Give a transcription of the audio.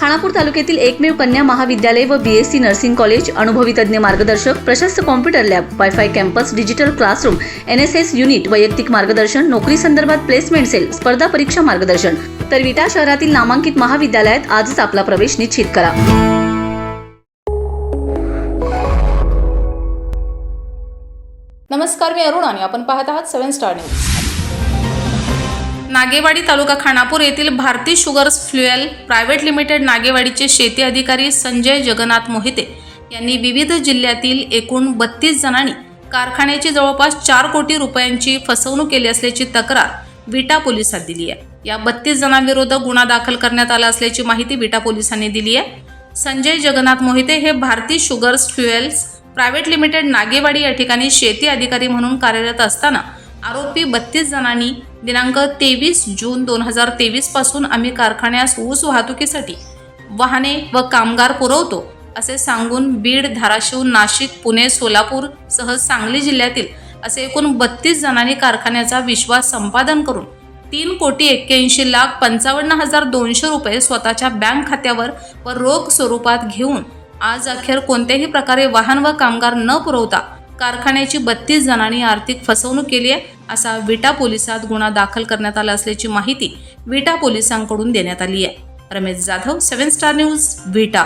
खानापूर तालुक्यातील एकमेव कन्या महाविद्यालय व B S C nursing college अनुभवी तज्ज्ञ मार्गदर्शक प्रशस्त computer lab wifi campus digital classroom N S S unit वैयक्तिक मार्गदर्शन नोकरी संदर्भात प्लेसमेंट सेल स्पर्धा परीक्षा मार्गदर्शन. तर विटा शहरातील नामांकित महाविद्यालयात आजच आपला प्रवेश निश्चित करा. नमस्कार मी अरुण आणि आपण पाहत आहात seven star news Nagewadi taluka Khanapur येथील Bharati sugars fuel private limited नागेवाडीचे शेती अधिकारी संजय जगन्नाथ मोहिते यांनी विविध जिल्ह्यातील एकूण बत्तीस जणांनी कारखान्याची जवळपास चार कोटी रुपयांची फसवणूक केली असल्याची तक्रार विटा पोलिसात दिली आहे. या बत्तीस जणांविरोधात गुन्हा दाखल करण्यात आला असल्याची माहिती विटा पोलिसांनी दिली आहे. संजय जगन्नाथ मोहिते हे Bharati sugars fuels private limited Nagewadi या ठिकाणी शेती अधिकारी म्हणून कार्यरत असताना आरोपी बत्तीस जणांनी दिनांक तेवीस जून दोन हजार तेवीसपासून आम्ही कारखान्यास ऊस वाहतुकीसाठी वाहने व कामगार पुरवतो असे सांगून बीड धाराशिव नाशिक पुणे सोलापूर सह सांगली जिल्ह्यातील असे एकूण बत्तीस जणांनी कारखान्याचा विश्वास संपादन करून तीन कोटी एक्क्याऐंशी लाख पंचावन्न हजार दोनशे रुपये स्वतःच्या बँक खात्यावर व रोख स्वरूपात घेऊन आज अखेर कोणत्याही प्रकारे वाहन व कामगार न पुरवता कारखान्याची बत्तीस जणांनी आर्थिक फसवणूक केली आहे असा विटा पोलिसात गुन्हा दाखल करण्यात आला असल्याची माहिती विटा पोलिसांकडून देण्यात आली आहे. Ramesh Jadhav seven star news Vita.